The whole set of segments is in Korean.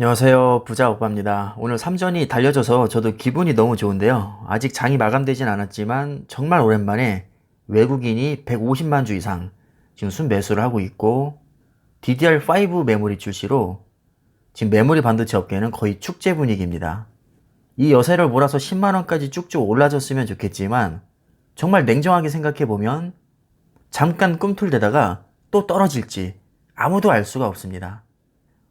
안녕하세요. 부자 오빠입니다. 오늘 3전이 달려져서 저도 기분이 너무 좋은데요. 아직 장이 마감되진 않았지만 정말 오랜만에 외국인이 150만 주 이상 지금 순매수를 하고 있고 DDR5 메모리 출시로 지금 메모리 반도체 업계는 거의 축제 분위기입니다. 이 여세를 몰아서 10만원까지 쭉쭉 올라졌으면 좋겠지만 정말 냉정하게 생각해보면 잠깐 꿈틀대다가 또 떨어질지 아무도 알 수가 없습니다.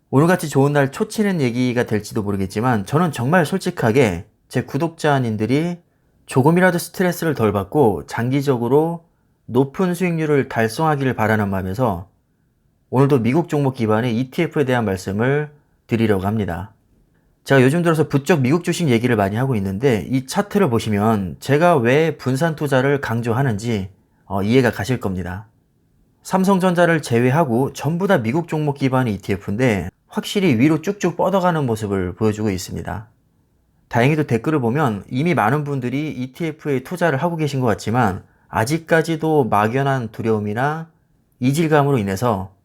오늘같이 좋은 날 초치는 얘기가 될지도 모르겠지만 저는 정말 솔직하게 제 구독자님들이 조금이라도 스트레스를 덜 받고 장기적으로 높은 수익률을 달성하기를 바라는 마음에서 오늘도 미국 종목 기반의 ETF에 대한 말씀을 드리려고 합니다. 제가 요즘 들어서 부쩍 미국 주식 얘기를 많이 하고 있는데 이 차트를 보시면 제가 왜 분산 투자를 강조하는지 어, 이해가 가실 겁니다. 삼성전자를 제외하고 전부 다 미국 종목 기반의 ETF인데 확실히 위로 쭉쭉 뻗어가는 모습을 보여주고 있습니다. 다행히도 댓글을 보면 이미 많은 분들이 ETF에 투자를 하고 계신 것 같지만 아직까지도 막연한 두려움이나 이질감으로 인해서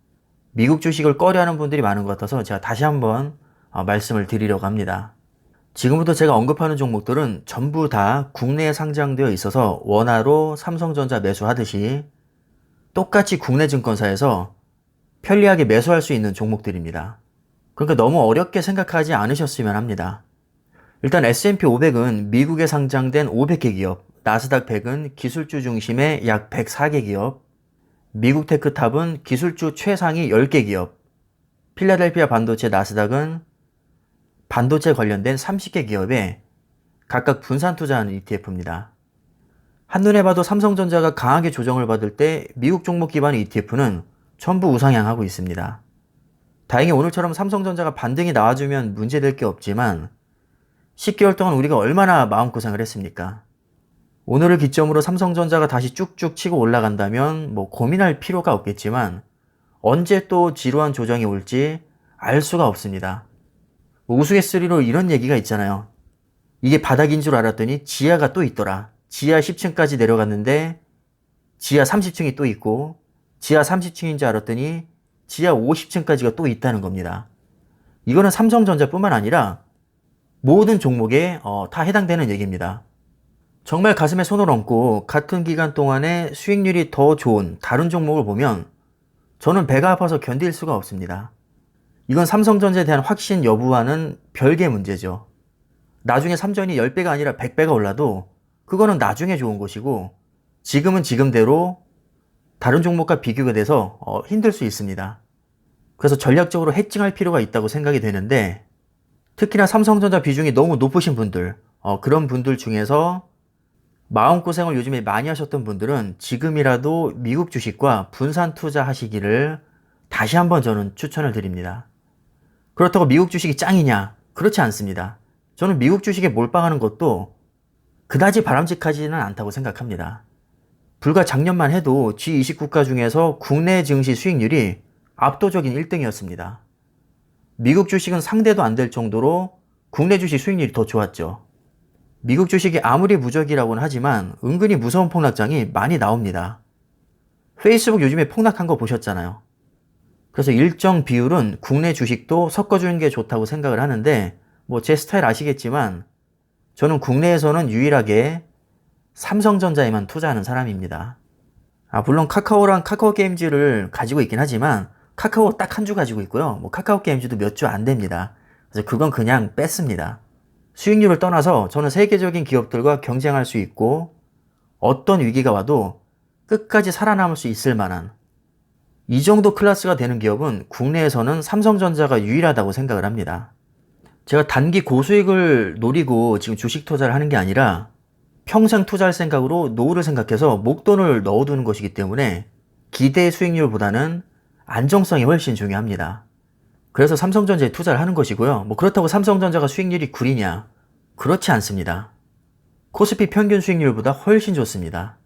미국 주식을 꺼려하는 분들이 많은 것 같아서 제가 다시 한번 어, 말씀을 드리려고 합니다. 지금부터 제가 언급하는 종목들은 전부 다 국내에 상장되어 있어서 원화로 삼성전자 매수하듯이 똑같이 국내 증권사에서 편리하게 매수할 수 있는 종목들입니다. 그러니까 너무 어렵게 생각하지 않으셨으면 합니다. 일단 S&P 500은 미국에 상장된 500개 기업, 나스닥 100은 기술주 중심의 약 104개 기업, 미국 테크탑은 기술주 최상위 10개 기업, 필라델피아 반도체 나스닥은 반도체 관련된 30개 기업에 각각 분산 투자하는 ETF입니다. 한눈에 봐도 삼성전자가 강하게 조정을 받을 때 미국 종목 기반의 ETF는 전부 우상향하고 있습니다. 다행히 오늘처럼 삼성전자가 반등이 나와주면 문제될 게 없지만 10개월 동안 우리가 얼마나 마음고생을 했습니까? 오늘을 기점으로 삼성전자가 다시 쭉쭉 치고 올라간다면 뭐 고민할 필요가 없겠지만 언제 또 지루한 조정이 올지 알 수가 없습니다. 뭐 우스갯소리로 이런 얘기가 있잖아요. 이게 바닥인 줄 알았더니 지하가 또 있더라. 지하 10층까지 내려갔는데 지하 30층이 또 있고 지하 30층인 줄 알았더니 지하 50층까지가 또 있다는 겁니다. 이거는 삼성전자뿐만 아니라 모든 종목에 어, 다 해당되는 얘기입니다. 정말 가슴에 손을 얹고 같은 기간 동안에 수익률이 더 좋은 다른 종목을 보면 저는 배가 아파서 견딜 수가 없습니다. 이건 삼성전자에 대한 확신 여부와는 별개 문제죠. 나중에 삼전이 10배가 아니라 100배가 올라도 그거는 나중에 좋은 것이고 지금은 지금대로 다른 종목과 비교가 돼서 어, 힘들 수 있습니다. 그래서 전략적으로 해칭할 필요가 있다고 생각이 되는데 특히나 삼성전자 비중이 너무 높으신 분들 어, 그런 분들 중에서 마음고생을 요즘에 많이 하셨던 분들은 지금이라도 미국 주식과 분산 투자 하시기를 다시 한번 저는 추천을 드립니다. 그렇다고 미국 주식이 짱이냐? 그렇지 않습니다. 저는 미국 주식에 몰빵하는 것도 그다지 바람직하지는 않다고 생각합니다. 불과 작년만 해도 G20 국가 중에서 국내 증시 수익률이 압도적인 1등이었습니다. 미국 주식은 상대도 안 될 정도로 국내 주식 수익률이 더 좋았죠. 미국 주식이 아무리 무적이라고는 하지만 은근히 무서운 폭락장이 많이 나옵니다. 페이스북 요즘에 폭락한 거 보셨잖아요. 그래서 일정 비율은 국내 주식도 섞어주는 게 좋다고 생각을 하는데 뭐 제 스타일 아시겠지만 저는 국내에서는 유일하게 삼성전자에만 투자하는 사람입니다. 아, 물론 카카오랑 카카오 게임즈를 가지고 있긴 하지만 카카오 딱 한 주 가지고 있고요. 뭐 카카오 게임즈도 몇 주 안 됩니다. 그래서 그건 그냥 뺐습니다. 수익률을 떠나서 저는 세계적인 기업들과 경쟁할 수 있고 어떤 위기가 와도 끝까지 살아남을 수 있을 만한 이 정도 클래스가 되는 기업은 국내에서는 삼성전자가 유일하다고 생각을 합니다. 제가 단기 고수익을 노리고 지금 주식 투자를 하는 게 아니라 평생 투자할 생각으로 노후를 생각해서 목돈을 넣어두는 것이기 때문에 기대 수익률보다는 안정성이 훨씬 중요합니다. 그래서 삼성전자에 투자를 하는 것이고요. 뭐 그렇다고 삼성전자가 수익률이 구리냐? 그렇지 않습니다. 코스피 평균 수익률보다 훨씬 좋습니다.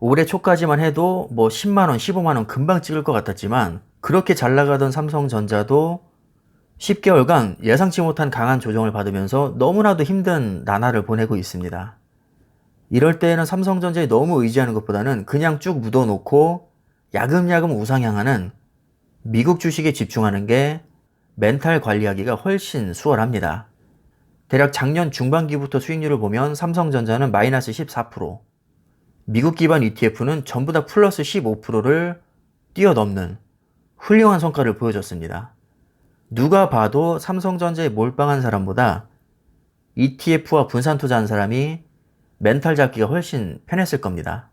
올해 초까지만 해도 뭐 10만원, 15만원 금방 찍을 것 같았지만 그렇게 잘 나가던 삼성전자도 10개월간 예상치 못한 강한 조정을 받으면서 너무나도 힘든 나날을 보내고 있습니다. 이럴 때에는 삼성전자에 너무 의지하는 것보다는 그냥 쭉 묻어놓고 야금야금 우상향하는 미국 주식에 집중하는 게 멘탈 관리하기가 훨씬 수월합니다. 대략 작년 중반기부터 수익률을 보면 삼성전자는 마이너스 14%, 미국 기반 ETF는 전부 다 플러스 15%를 뛰어넘는 훌륭한 성과를 보여줬습니다. 누가 봐도 삼성전자에 몰빵한 사람보다 ETF와 분산 투자한 사람이 멘탈 잡기가 훨씬 편했을 겁니다.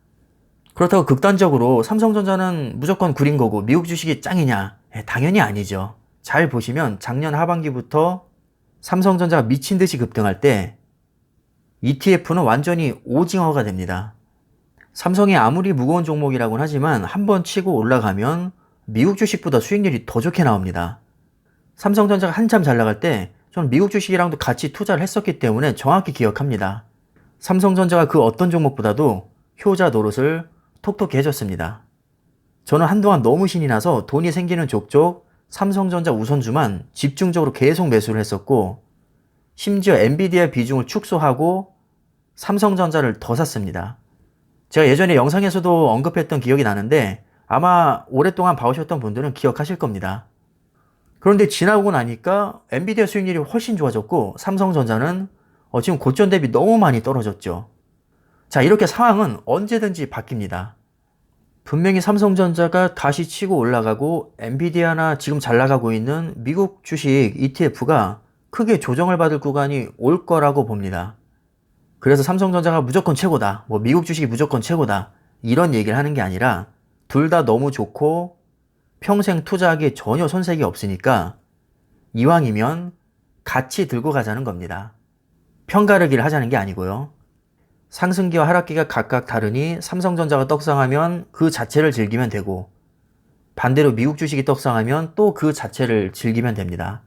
그렇다고 극단적으로 삼성전자는 무조건 구린 거고 미국 주식이 짱이냐? 예, 당연히 아니죠. 잘 보시면 작년 하반기부터 삼성전자가 미친 듯이 급등할 때 ETF는 완전히 오징어가 됩니다. 삼성이 아무리 무거운 종목이라고는 하지만 한 번 치고 올라가면 미국 주식보다 수익률이 더 좋게 나옵니다. 삼성전자가 한참 잘 나갈 때 저는 미국 주식이랑도 같이 투자를 했었기 때문에 정확히 기억합니다. 삼성전자가 그 어떤 종목보다도 효자 노릇을 톡톡히 해줬습니다. 저는 한동안 너무 신이 나서 돈이 생기는 족족 삼성전자 우선주만 집중적으로 계속 매수를 했었고 심지어 엔비디아 비중을 축소하고 삼성전자를 더 샀습니다. 제가 예전에 영상에서도 언급했던 기억이 나는데 아마 오랫동안 봐오셨던 분들은 기억하실 겁니다. 그런데 지나고 나니까 엔비디아 수익률이 훨씬 좋아졌고 삼성전자는 어, 지금 고점 대비 너무 많이 떨어졌죠. 자, 이렇게 상황은 언제든지 바뀝니다. 분명히 삼성전자가 다시 치고 올라가고 엔비디아나 지금 잘 나가고 있는 미국 주식 ETF가 크게 조정을 받을 구간이 올 거라고 봅니다. 그래서 삼성전자가 무조건 최고다. 뭐 미국 주식이 무조건 최고다. 이런 얘기를 하는 게 아니라 둘 다 너무 좋고 평생 투자하기에 전혀 손색이 없으니까 이왕이면 같이 들고 가자는 겁니다. 편가르기를 하자는 게 아니고요. 상승기와 하락기가 각각 다르니 삼성전자가 떡상하면 그 자체를 즐기면 되고 반대로 미국 주식이 떡상하면 또 그 자체를 즐기면 됩니다.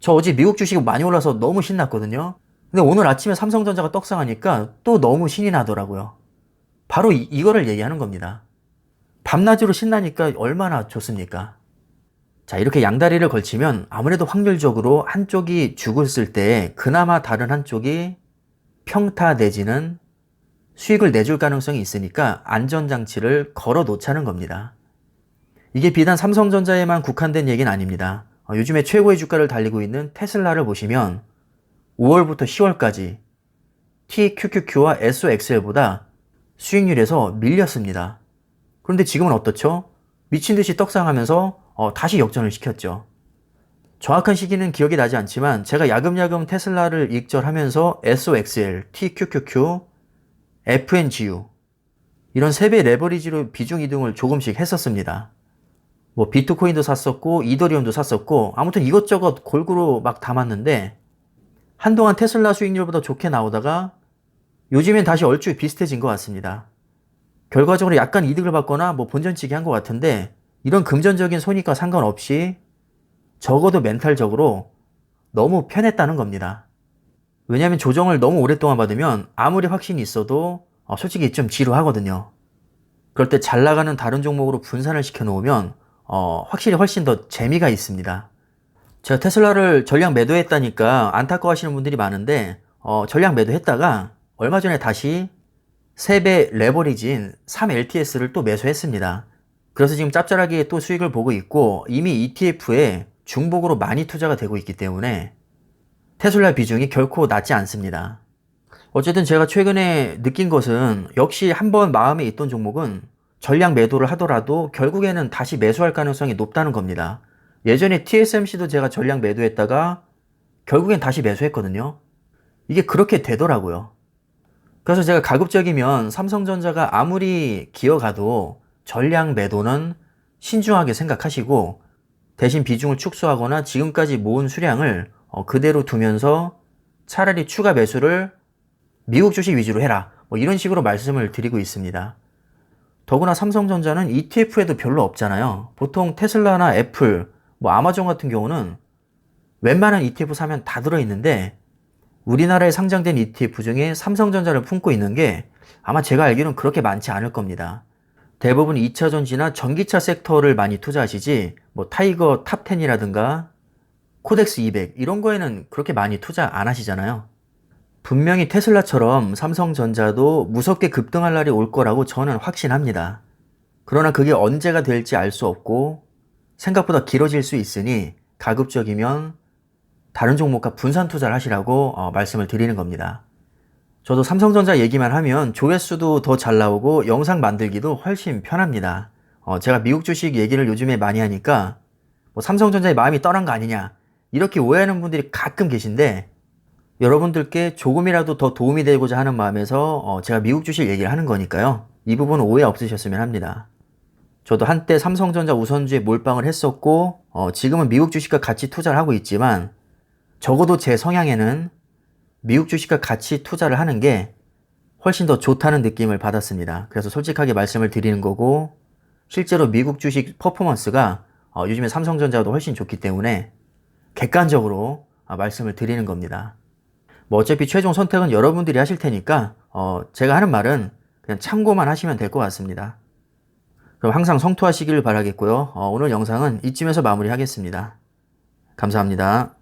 저 어제 미국 주식이 많이 올라서 너무 신났거든요. 근데 오늘 아침에 삼성전자가 떡상하니까 또 너무 신이 나더라고요. 바로 이, 이거를 얘기하는 겁니다. 밤낮으로 신나니까 얼마나 좋습니까? 자, 이렇게 양다리를 걸치면 아무래도 확률적으로 한쪽이 죽었을 때 그나마 다른 한쪽이 평타 내지는 수익을 내줄 가능성이 있으니까 안전장치를 걸어 놓자는 겁니다. 이게 비단 삼성전자에만 국한된 얘기는 아닙니다. 어, 요즘에 최고의 주가를 달리고 있는 테슬라를 보시면 5월부터 10월까지 TQQQ와 SOXL보다 수익률에서 밀렸습니다. 그런데 지금은 어떻죠? 미친 듯이 떡상하면서 어, 다시 역전을 시켰죠. 정확한 시기는 기억이 나지 않지만 제가 야금야금 테슬라를 익절하면서 SOXL, TQQQ, FNGU 이런 3배 레버리지로 비중 이동을 조금씩 했었습니다. 뭐 비트코인도 샀었고 이더리움도 샀었고 아무튼 이것저것 골고루 막 담았는데 한동안 테슬라 수익률보다 좋게 나오다가 요즘엔 다시 얼추 비슷해진 것 같습니다. 결과적으로 약간 이득을 받거나 뭐 본전치기 한 것 같은데 이런 금전적인 손익과 상관없이 적어도 멘탈적으로 너무 편했다는 겁니다. 왜냐하면 조정을 너무 오랫동안 받으면 아무리 확신이 있어도 어, 솔직히 좀 지루하거든요. 그럴 때 잘 나가는 다른 종목으로 분산을 시켜 놓으면 어, 확실히 훨씬 더 재미가 있습니다. 제가 테슬라를 전량 매도했다니까 안타까워하시는 분들이 많은데 어, 전량 매도했다가 얼마 전에 다시 3배 레버리지인 3LTS를 또 매수했습니다. 그래서 지금 짭짤하게 또 수익을 보고 있고 이미 ETF에 중복으로 많이 투자가 되고 있기 때문에 테슬라 비중이 결코 낮지 않습니다. 어쨌든 제가 최근에 느낀 것은 역시 한번 마음에 있던 종목은 전량 매도를 하더라도 결국에는 다시 매수할 가능성이 높다는 겁니다. 예전에 TSMC도 제가 전량 매도했다가 결국엔 다시 매수했거든요. 이게 그렇게 되더라고요. 그래서 제가 가급적이면 삼성전자가 아무리 기어가도 전량 매도는 신중하게 생각하시고 대신 비중을 축소하거나 지금까지 모은 수량을 어, 그대로 두면서 차라리 추가 매수를 미국 주식 위주로 해라. 뭐 이런 식으로 말씀을 드리고 있습니다. 더구나 삼성전자는 ETF에도 별로 없잖아요. 보통 테슬라나 애플, 뭐 아마존 같은 경우는 웬만한 ETF 사면 다 들어있는데 우리나라에 상장된 ETF 중에 삼성전자를 품고 있는 게 아마 제가 알기로는 그렇게 많지 않을 겁니다. 대부분 2차 전지나 전기차 섹터를 많이 투자하시지 뭐 타이거 탑10이라든가 코덱스 200 이런 거에는 그렇게 많이 투자 안 하시잖아요. 분명히 테슬라처럼 삼성전자도 무섭게 급등할 날이 올 거라고 저는 확신합니다. 그러나 그게 언제가 될지 알 수 없고 생각보다 길어질 수 있으니 가급적이면 다른 종목과 분산 투자를 하시라고 어, 말씀을 드리는 겁니다. 저도 삼성전자 얘기만 하면 조회수도 더 잘 나오고 영상 만들기도 훨씬 편합니다. 어, 제가 미국 주식 얘기를 요즘에 많이 하니까 뭐 삼성전자의 마음이 떠난 거 아니냐 이렇게 오해하는 분들이 가끔 계신데 여러분들께 조금이라도 더 도움이 되고자 하는 마음에서 어, 제가 미국 주식 얘기를 하는 거니까요. 이 부분은 오해 없으셨으면 합니다. 저도 한때 삼성전자 우선주에 몰빵을 했었고 어, 지금은 미국 주식과 같이 투자를 하고 있지만 적어도 제 성향에는 미국 주식과 같이 투자를 하는 게 훨씬 더 좋다는 느낌을 받았습니다. 그래서 솔직하게 말씀을 드리는 거고 실제로 미국 주식 퍼포먼스가 어, 요즘에 삼성전자도 훨씬 좋기 때문에 객관적으로 어, 말씀을 드리는 겁니다. 뭐 어차피 최종 선택은 여러분들이 하실 테니까 어, 제가 하는 말은 그냥 참고만 하시면 될 것 같습니다. 그럼 항상 성투하시기를 바라겠고요. 어, 오늘 영상은 이쯤에서 마무리하겠습니다. 감사합니다.